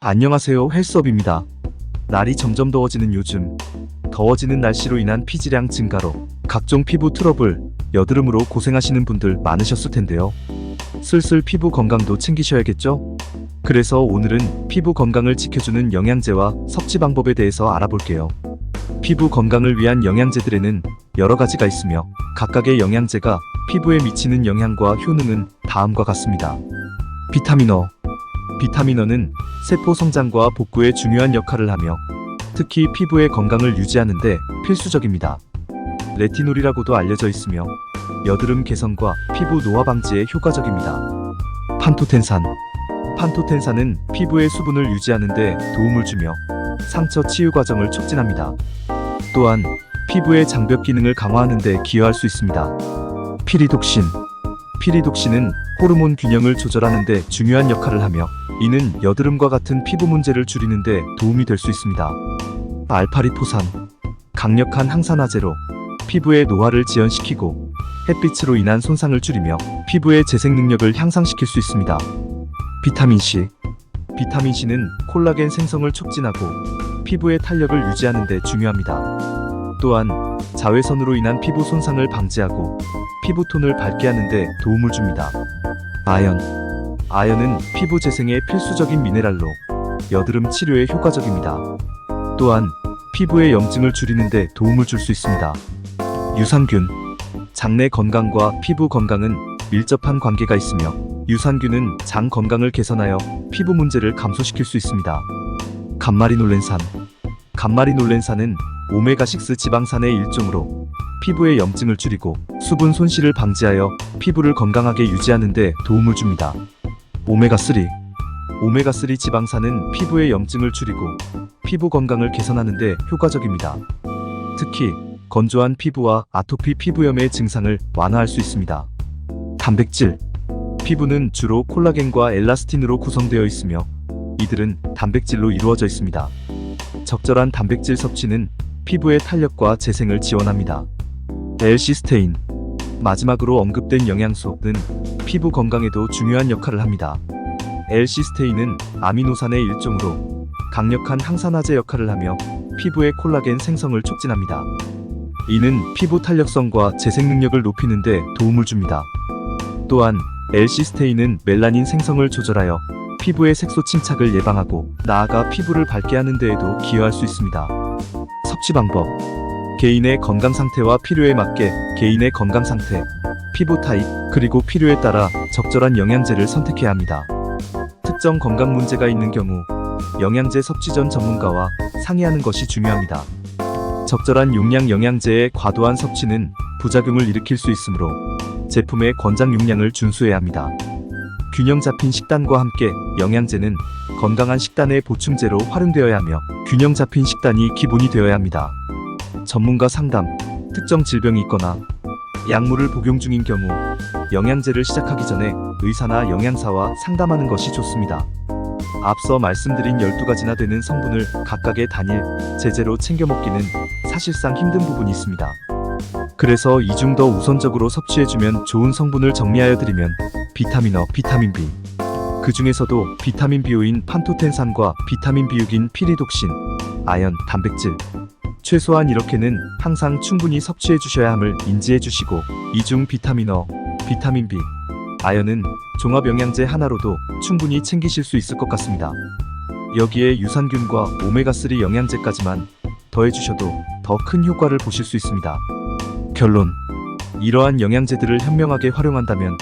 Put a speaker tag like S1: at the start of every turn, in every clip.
S1: 안녕하세요 헬스업입니다. 날이 점점 더워지는 요즘 더워지는 날씨로 인한 피지량 증가로 각종 피부 트러블, 여드름으로 고생하시는 분들 많으셨을 텐데요. 슬슬 피부 건강도 챙기셔야겠죠? 그래서 오늘은 피부 건강을 지켜주는 영양제와 섭취 방법에 대해서 알아볼게요. 피부 건강을 위한 영양제들에는 여러 가지가 있으며 각각의 영양제가 피부에 미치는 영향과 효능은 다음과 같습니다. 비타민어 비타민어는 세포 성장과 복구에 중요한 역할을 하며 특히 피부의 건강을 유지하는 데 필수적입니다. 레티놀이라고도 알려져 있으며 여드름 개선과 피부 노화 방지에 효과적입니다. 판토텐산 판토텐산은 피부의 수분을 유지하는 데 도움을 주며 상처 치유 과정을 촉진합니다. 또한 피부의 장벽 기능을 강화하는 데 기여할 수 있습니다. 피리독신 피리독신은 호르몬 균형을 조절하는 데 중요한 역할을 하며 이는 여드름과 같은 피부 문제를 줄이는 데 도움이 될 수 있습니다. 알파리포산 강력한 항산화제로 피부의 노화를 지연시키고 햇빛으로 인한 손상을 줄이며 피부의 재생 능력을 향상시킬 수 있습니다. 비타민 C 비타민 C는 콜라겐 생성을 촉진하고 피부의 탄력을 유지하는 데 중요합니다. 또한 자외선으로 인한 피부 손상을 방지하고 피부톤을 밝게 하는 데 도움을 줍니다. 아연 아연은 피부 재생에 필수적인 미네랄로 여드름 치료에 효과적입니다. 또한 피부의 염증을 줄이는 데 도움을 줄 수 있습니다. 유산균 장내 건강과 피부 건강은 밀접한 관계가 있으며 유산균은 장 건강을 개선하여 피부 문제를 감소시킬 수 있습니다. 감마리놀렌산 감마리놀렌산은 오메가6 지방산의 일종으로 피부의 염증을 줄이고 수분 손실을 방지하여 피부를 건강하게 유지하는 데 도움을 줍니다. 오메가3 오메가3 지방산은 피부의 염증을 줄이고 피부 건강을 개선하는 데 효과적입니다. 특히 건조한 피부와 아토피 피부염의 증상을 완화할 수 있습니다. 단백질 피부는 주로 콜라겐과 엘라스틴으로 구성되어 있으며 이들은 단백질로 이루어져 있습니다. 적절한 단백질 섭취는 피부의 탄력과 재생을 지원합니다. 엘시스테인 마지막으로 언급된 영양소는 피부 건강에도 중요한 역할을 합니다. 엘시스테인은 아미노산의 일종으로 강력한 항산화제 역할을 하며 피부의 콜라겐 생성을 촉진합니다. 이는 피부 탄력성과 재생 능력을 높이는 데 도움을 줍니다. 또한 엘시스테인은 멜라닌 생성을 조절하여 피부의 색소 침착을 예방하고 나아가 피부를 밝게 하는 데에도 기여할 수 있습니다. 섭취 방법 개인의 건강 상태와 필요에 맞게 개인의 건강 상태, 피부 타입, 그리고 필요에 따라 적절한 영양제를 선택해야 합니다. 특정 건강 문제가 있는 경우 영양제 섭취 전 전문가와 상의하는 것이 중요합니다. 적절한 용량 영양제의 과도한 섭취는 부작용을 일으킬 수 있으므로 제품의 권장 용량을 준수해야 합니다. 균형 잡힌 식단과 함께 영양제는 건강한 식단의 보충제로 활용되어야 하며 균형 잡힌 식단이 기본이 되어야 합니다. 전문가 상담, 특정 질병이 있거나 약물을 복용 중인 경우 영양제를 시작하기 전에 의사나 영양사와 상담하는 것이 좋습니다. 앞서 말씀드린 12가지나 되는 성분을 각각의 단일, 제재로 챙겨 먹기는 사실상 힘든 부분이 있습니다. 그래서 이중 더 우선적으로 섭취해주면 좋은 성분을 정리하여 드리면 비타민 어, 비타민 B. 그 중에서도 비타민 B요인 판토텐산과 비타민 B6인 피리독신, 아연, 단백질. 최소한 이렇게는 항상 충분히 섭취해 주셔야 함을 인지해 주시고 이중 비타민 어, 비타민 B, 아연은 종합 영양제 하나로도 충분히 챙기실 수 있을 것 같습니다. 여기에 유산균과 오메가3 영양제까지만 더해 주셔도 더 큰 효과를 보실 수 있습니다. 결론. 이러한 영양제들을 현명하게 활용한다면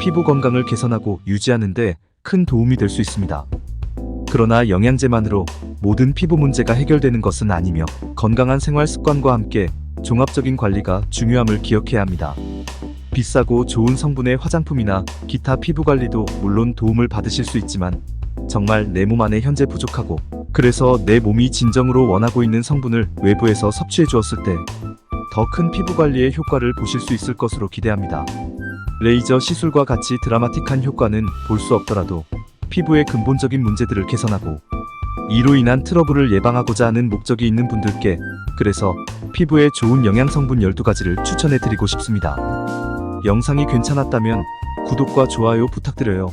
S1: 피부 건강을 개선하고 유지하는데 큰 도움이 될 수 있습니다. 그러나 영양제만으로 모든 피부 문제가 해결되는 것은 아니며 건강한 생활 습관과 함께 종합적인 관리가 중요함을 기억해야 합니다. 비싸고 좋은 성분의 화장품이나 기타 피부 관리도 물론 도움을 받으실 수 있지만 정말 내 몸 안에 현재 부족하고 그래서 내 몸이 진정으로 원하고 있는 성분을 외부에서 섭취해 주었을 때 더 큰 피부 관리의 효과를 보실 수 있을 것으로 기대합니다. 레이저 시술과 같이 드라마틱한 효과는 볼 수 없더라도 피부의 근본적인 문제들을 개선하고 이로 인한 트러블을 예방하고자 하는 목적이 있는 분들께 그래서 피부에 좋은 영양 성분 12가지를 추천해 드리고 싶습니다. 영상이 괜찮았다면 구독과 좋아요 부탁드려요.